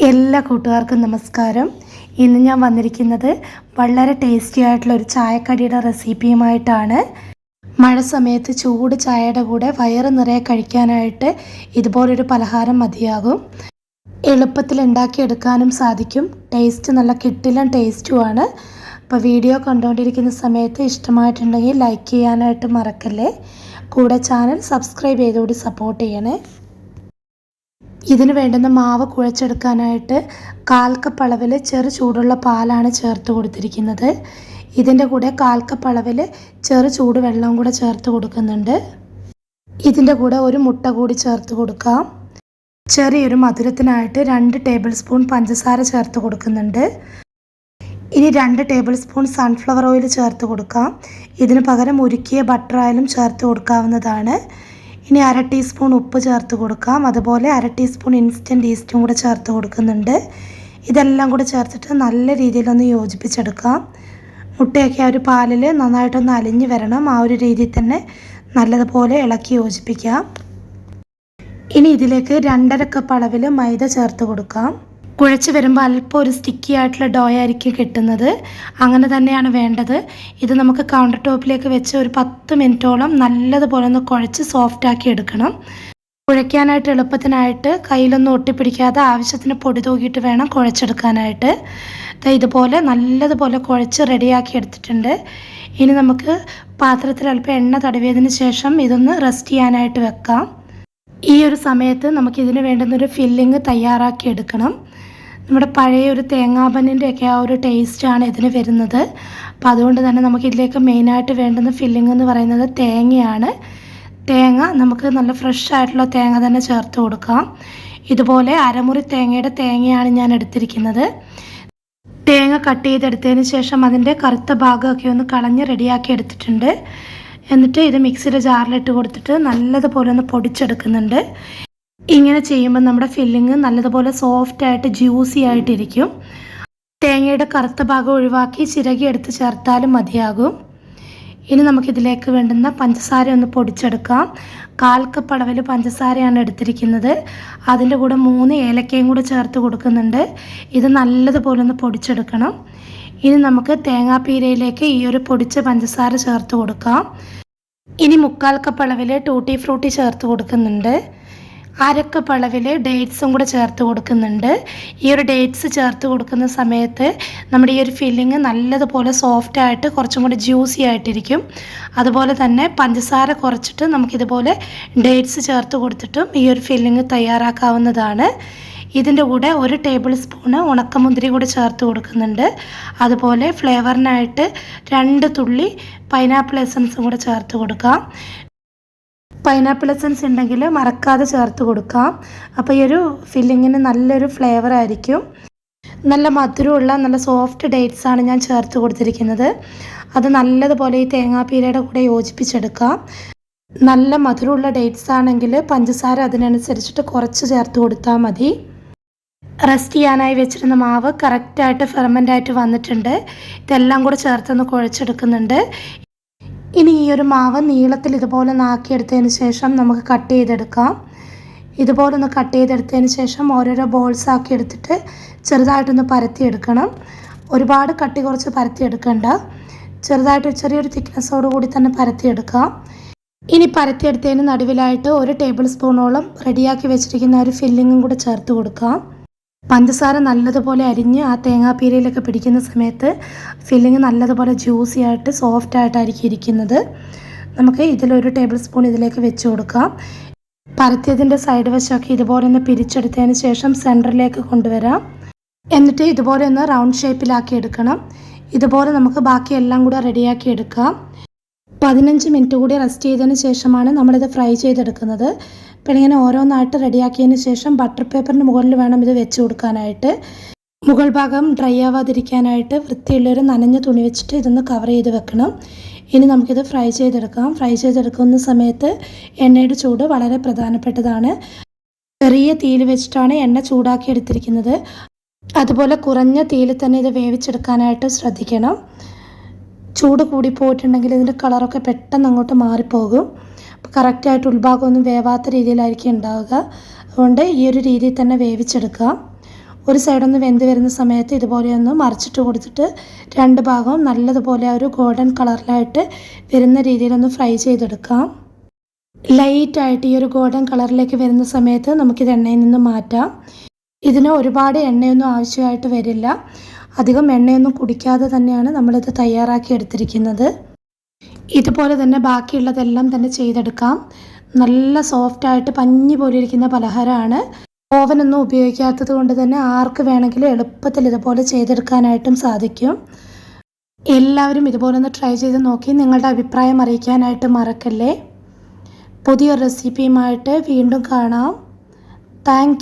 എല്ലാ കൂട്ടുകാർക്കും നമസ്കാരം. ഇന്ന് ഞാൻ വന്നിരിക്കുന്നത് വളരെ ടേസ്റ്റി ആയിട്ടുള്ള ഒരു ചായക്കടിയുടെ റെസിപ്പിയുമായിട്ടാണ് മഴ സമയത്ത് ചൂട് ചായയുടെ കൂടെ വയറ് നിറയെ കഴിക്കാനായിട്ട് ഇതുപോലൊരു പലഹാരം മതിയാകും. എളുപ്പത്തിൽ ഉണ്ടാക്കിയെടുക്കാനും സാധിക്കും. ടേസ്റ്റ് നല്ല കിട്ടിലും ടേസ്റ്റുമാണ് അപ്പോൾ വീഡിയോ കണ്ടുകൊണ്ടിരിക്കുന്ന സമയത്ത് ഇഷ്ടമായിട്ടുണ്ടെങ്കിൽ ലൈക്ക് ചെയ്യാനായിട്ട് മറക്കല്ലേ. കൂടെ ചാനൽ സബ്സ്ക്രൈബ് ചെയ്തുകൂടി സപ്പോർട്ട് ചെയ്യണേ. ഇതിന് വേണ്ടുന്ന മാവ് കുഴച്ചെടുക്കാനായിട്ട് കാൽ കപ്പ് അളവിൽ ചെറു ചൂടുള്ള പാലാണ് ചേർത്ത് കൊടുത്തിരിക്കുന്നത്. ഇതിന്റെ കൂടെ കാൽ കപ്പ് അളവിൽ ചെറു ചൂട് വെള്ളം കൂടെ ചേർത്ത് കൊടുക്കുന്നുണ്ട്. ഇതിന്റെ കൂടെ ഒരു മുട്ട കൂടി ചേർത്ത് കൊടുക്കാം. ചെറിയൊരു മധുരത്തിനായിട്ട് രണ്ട് ടേബിൾ സ്പൂൺ പഞ്ചസാര ചേർത്ത് കൊടുക്കുന്നുണ്ട്. ഇനി രണ്ട് ടേബിൾ സ്പൂൺ സൺഫ്ലവർ ഓയിൽ ചേർത്ത് കൊടുക്കാം. ഇതിന് പകരം ഉരുക്കിയ ബട്ടർ ആയാലും ചേർത്ത് കൊടുക്കാവുന്നതാണ്. ഇനി അര ടീസ്പൂൺ ഉപ്പ് ചേർത്ത് കൊടുക്കാം. അതുപോലെ അര ടീസ്പൂൺ ഇൻസ്റ്റന്റ് ഈസ്റ്റും കൂടെ ചേർത്ത് കൊടുക്കുന്നുണ്ട്. ഇതെല്ലാം കൂടെ ചേർത്തിട്ട് നല്ല രീതിയിലൊന്ന് യോജിപ്പിച്ചെടുക്കാം. മുട്ടയൊക്കെ ആ ഒരു പാലിൽ നന്നായിട്ടൊന്ന് അലിഞ്ഞ് വരണം. ആ ഒരു രീതിയിൽ തന്നെ നല്ലതുപോലെ ഇളക്കി യോജിപ്പിക്കാം. ഇനി ഇതിലേക്ക് രണ്ടര കപ്പ് അളവിൽ മൈദ ചേർത്ത് കൊടുക്കാം. കുഴച്ച് വരുമ്പോൾ അല്പം ഒരു സ്റ്റിക്കി ആയിട്ടുള്ള ഡോ ആയിരിക്കും കിട്ടുന്നത്. അങ്ങനെ തന്നെയാണ് വേണ്ടത്. ഇത് നമുക്ക് കൗണ്ടർ ടോപ്പിലേക്ക് വെച്ച് ഒരു പത്ത് മിനിറ്റോളം നല്ലതുപോലെ ഒന്ന് കുഴച്ച് സോഫ്റ്റ് ആക്കി എടുക്കണം. കുഴയ്ക്കാനായിട്ട് എളുപ്പത്തിനായിട്ട് കയ്യിലൊന്നും ഒട്ടിപ്പിടിക്കാതെ ആവശ്യത്തിന് പൊടി തൂക്കിയിട്ട് വേണം കുഴച്ചെടുക്കാനായിട്ട്. ഇതുപോലെ നല്ലതുപോലെ കുഴച്ച് റെഡിയാക്കി എടുത്തിട്ടുണ്ട്. ഇനി നമുക്ക് പാത്രത്തിൽ അല്പം എണ്ണ തടവിയതിന് ശേഷം ഇതൊന്ന് റെസ്റ്റ് ചെയ്യാനായിട്ട് വെക്കാം. ഈ ഒരു സമയത്ത് നമുക്കിതിന് വേണ്ടുന്നൊരു ഫില്ലിങ് തയ്യാറാക്കി എടുക്കണം. നമ്മുടെ പഴയ ഒരു തേങ്ങാപ്പന്നിന്റെ ഒക്കെ ആ ഒരു ടേസ്റ്റാണ് ഇതിന് വരുന്നത്. അപ്പം അതുകൊണ്ട് തന്നെ നമുക്ക് നമുക്കിതിലേക്ക് മെയിനായിട്ട് വേണ്ടുന്ന ഫില്ലിംഗ് എന്ന് പറയുന്നത് തേങ്ങയാണ്. തേങ്ങ നമുക്ക് നല്ല ഫ്രഷ് ആയിട്ടുള്ള തേങ്ങ തന്നെ ചേർത്ത് കൊടുക്കാം. ഇതുപോലെ അരമുറി തേങ്ങയുടെ തേങ്ങയാണ് ഞാൻ എടുത്തിരിക്കുന്നത്. തേങ്ങ കട്ട് ചെയ്തെടുത്തതിന് ശേഷം അതിന്റെ കറുത്ത ഭാഗമൊക്കെ ഒന്ന് കളഞ്ഞ് റെഡിയാക്കി എടുത്തിട്ടുണ്ട്. എന്നിട്ട് ഇത് മിക്സിയുടെ ജാറിലിട്ട് കൊടുത്തിട്ട് നല്ലതുപോലെ ഒന്ന് പൊടിച്ചെടുക്കുന്നുണ്ട്. ഇങ്ങനെ ചെയ്യുമ്പോൾ നമ്മുടെ ഫില്ലിങ് നല്ലതുപോലെ സോഫ്റ്റ് ആയിട്ട് ജ്യൂസി ആയിട്ടിരിക്കും. തേങ്ങയുടെ കറുത്ത ഭാഗം ഒഴിവാക്കി ചിരകി എടുത്ത് ചേർത്താലും മതിയാകും. ഇനി നമുക്കിതിലേക്ക് വേണ്ടുന്ന പഞ്ചസാര ഒന്ന് പൊടിച്ചെടുക്കാം. കാൽ കപ്പ് അളവിൽ പഞ്ചസാരയാണ് എടുത്തിരിക്കുന്നത്. അതിന്റെ കൂടെ മൂന്ന് ഏലക്കയും കൂടെ ചേർത്ത് കൊടുക്കുന്നുണ്ട്. ഇത് നല്ലതുപോലെ ഒന്ന് പൊടിച്ചെടുക്കണം. ഇനി നമുക്ക് തേങ്ങാപ്പീരയിലേക്ക് ഈ ഒരു പൊടിച്ച പഞ്ചസാര ചേർത്ത് കൊടുക്കാം. ഇനി മുക്കാൽ കപ്പ് അളവിൽ ടൂട്ടി ഫ്രൂട്ടി ചേർത്ത് കൊടുക്കുന്നുണ്ട്. അരക്കപ്പ് അളവിൽ ഡേറ്റ്സും കൂടെ ചേർത്ത് കൊടുക്കുന്നുണ്ട്. ഈ ഒരു ഡേറ്റ്സ് ചേർത്ത് കൊടുക്കുന്ന സമയത്ത് നമ്മുടെ ഈ ഒരു ഫില്ലിങ് നല്ലതുപോലെ സോഫ്റ്റായിട്ട് കുറച്ചും കൂടെ ജ്യൂസി ആയിട്ടിരിക്കും. അതുപോലെ തന്നെ പഞ്ചസാര കുറച്ചിട്ട് നമുക്കിതുപോലെ ഡേറ്റ്സ് ചേർത്ത് കൊടുത്തിട്ടും ഈ ഒരു ഫില്ലിങ് തയ്യാറാക്കാവുന്നതാണ്. ഇതിന്റെ കൂടെ ഒരു ടേബിൾ സ്പൂണ് ഉണക്കമുന്തിരി കൂടെ ചേർത്ത് കൊടുക്കുന്നുണ്ട്. അതുപോലെ ഫ്ലേവറിനായിട്ട് രണ്ട് തുള്ളി പൈനാപ്പിൾ എസൻസും കൂടെ ചേർത്ത് കൊടുക്കാം. പൈനാപ്പിൾ എസൻസ് ഉണ്ടെങ്കിൽ മറക്കാതെ ചേർത്ത് കൊടുക്കാം. അപ്പോൾ ഈ ഒരു ഫില്ലിങ്ങിന് നല്ലൊരു ഫ്ലേവർ ആയിരിക്കും. നല്ല മധുരമുള്ള നല്ല സോഫ്റ്റ് ഡേറ്റ്സ് ആണ് ഞാൻ ചേർത്ത് കൊടുത്തിരിക്കുന്നത്. അത് നല്ലതുപോലെ ഈ തേങ്ങാപ്പീരയുടെ കൂടെ യോജിപ്പിച്ചെടുക്കാം. നല്ല മധുരമുള്ള ഡേറ്റ്സ് ആണെങ്കിൽ പഞ്ചസാര അതിനനുസരിച്ചിട്ട് കുറച്ച് ചേർത്ത് കൊടുത്താൽ മതി. റെസ്റ്റ് ചെയ്യാനായി വെച്ചിരുന്ന മാവ് കറക്റ്റായിട്ട് ഫെർമെന്റായിട്ട് വന്നിട്ടുണ്ട്. ഇതെല്ലാം കൂടെ ചേർത്തൊന്ന് കുഴച്ചെടുക്കുന്നുണ്ട്. ഇനി ഈ ഒരു മാവ് നീളത്തിൽ ഇതുപോലെ നാക്കിയെടുത്തതിന് ശേഷം നമുക്ക് കട്ട് ചെയ്തെടുക്കാം. ഇതുപോലെ ഒന്ന് കട്ട് ചെയ്തെടുത്തതിന് ശേഷം ഓരോരോ ബോൾസ് ആക്കി എടുത്തിട്ട് ചെറുതായിട്ടൊന്ന് പരത്തിയെടുക്കണം. ഒരുപാട് കട്ടി കുറച്ച് പരത്തിയെടുക്കണ്ട. ചെറുതായിട്ട് ചെറിയൊരു തിക്നെസ്സോട് കൂടി തന്നെ പരത്തിയെടുക്കാം. ഇനി പരത്തിയെടുത്തതിന് നടുവിലായിട്ട് ഒരു ടേബിൾ സ്പൂണോളം റെഡിയാക്കി വെച്ചിരിക്കുന്ന ഒരു ഫില്ലിങ്ങും കൂടെ ചേർത്ത് കൊടുക്കാം. പഞ്ചസാര നല്ലതുപോലെ അരിഞ്ഞ് ആ തേങ്ങാപ്പീരയിലൊക്കെ പിടിക്കുന്ന സമയത്ത് ഫില്ലിങ് നല്ലതുപോലെ ജ്യൂസി ആയിട്ട് സോഫ്റ്റ് ആയിട്ടായിരിക്കും ഇരിക്കുന്നത്. നമുക്ക് ഇതിലൊരു ടേബിൾ സ്പൂൺ ഇതിലേക്ക് വെച്ച് കൊടുക്കാം. പരത്തിയതിന്റെ സൈഡ് വശമൊക്കെ ഇതുപോലെ ഒന്ന് പിരിച്ചെടുത്തതിന് ശേഷം സെന്ററിലേക്ക് കൊണ്ടുവരാം. എന്നിട്ട് ഇതുപോലെ ഒന്ന് റൗണ്ട് ഷേപ്പിലാക്കി എടുക്കണം. ഇതുപോലെ നമുക്ക് ബാക്കി എല്ലാം കൂടെ റെഡിയാക്കി എടുക്കാം. പതിനഞ്ച് മിനിറ്റ് കൂടി റെസ്റ്റ് ചെയ്തതിന് ശേഷമാണ് നമ്മളിത് ഫ്രൈ ചെയ്തെടുക്കുന്നത്. പിന്നെ ഇങ്ങനെ ഓരോന്നായിട്ട് റെഡിയാക്കിയതിന് ശേഷം ബട്ടർ പേപ്പറിന് മുകളിൽ വേണം ഇത് വെച്ച് കൊടുക്കാനായിട്ട്. മുകൾ ഭാഗം ഡ്രൈ ആവാതിരിക്കാനായിട്ട് വൃത്തിയുള്ളൊരു നനഞ്ഞ തുണി വെച്ചിട്ട് ഇതൊന്ന് കവർ ചെയ്ത് വെക്കണം. ഇനി നമുക്കിത് ഫ്രൈ ചെയ്തെടുക്കാം. ഫ്രൈ ചെയ്തെടുക്കുന്ന സമയത്ത് എണ്ണയുടെ ചൂട് വളരെ പ്രധാനപ്പെട്ടതാണ്. ചെറിയ തീയിൽ വെച്ചിട്ടാണ് എണ്ണ ചൂടാക്കി എടുത്തിരിക്കുന്നത്. അതുപോലെ കുറഞ്ഞ തീയിൽ തന്നെ ഇത് വേവിച്ചെടുക്കാനായിട്ട് ശ്രദ്ധിക്കണം. ചൂട് കൂടി പോയിട്ടുണ്ടെങ്കിൽ ഇതിന്റെ കളറൊക്കെ പെട്ടെന്ന് അങ്ങോട്ട് മാറിപ്പോകും. അപ്പോൾ കറക്റ്റായിട്ട് ഉൾഭാഗമൊന്നും വേവാത്ത രീതിയിലായിരിക്കും ഉണ്ടാവുക. അതുകൊണ്ട് ഈ ഒരു രീതിയിൽ തന്നെ വേവിച്ചെടുക്കുക. ഒരു സൈഡൊന്ന് വെന്ത് വരുന്ന സമയത്ത് ഇതുപോലെ ഒന്ന് മറിച്ചിട്ട് കൊടുത്തിട്ട് രണ്ട് ഭാഗവും നല്ലതുപോലെ ഒരു ഗോൾഡൻ കളറിലായിട്ട് വരുന്ന രീതിയിലൊന്ന് ഫ്രൈ ചെയ്തെടുക്കാം. ലൈറ്റായിട്ട് ഈ ഒരു ഗോൾഡൻ കളറിലേക്ക് വരുന്ന സമയത്ത് നമുക്കിത് എണ്ണയിൽ നിന്ന് മാറ്റാം. ഇതിന് ഒരുപാട് എണ്ണയൊന്നും ആവശ്യമായിട്ട് വരില്ല. അധികം എണ്ണയൊന്നും കുടിക്കാതെ തന്നെയാണ് നമ്മളിത് തയ്യാറാക്കി എടുത്തിരിക്കുന്നത്. ഇതുപോലെ തന്നെ ബാക്കിയുള്ളതെല്ലാം തന്നെ ചെയ്തെടുക്കാം. നല്ല സോഫ്റ്റായിട്ട് പഞ്ഞി പോലെ ഇരിക്കുന്ന പലഹാരമാണ്. ഓവനൊന്നും ഉപയോഗിക്കാത്തത് കൊണ്ട് തന്നെ ആർക്ക് വേണമെങ്കിലും എളുപ്പത്തിൽ ഇതുപോലെ ചെയ്തെടുക്കാനായിട്ടും സാധിക്കും. എല്ലാവരും ഇതുപോലെ ഒന്ന് ട്രൈ ചെയ്ത് നോക്കി നിങ്ങളുടെ അഭിപ്രായം അറിയിക്കാനായിട്ട് മറക്കല്ലേ? പുതിയ റെസിപ്പിയുമായിട്ട് വീണ്ടും കാണാം. താങ്ക്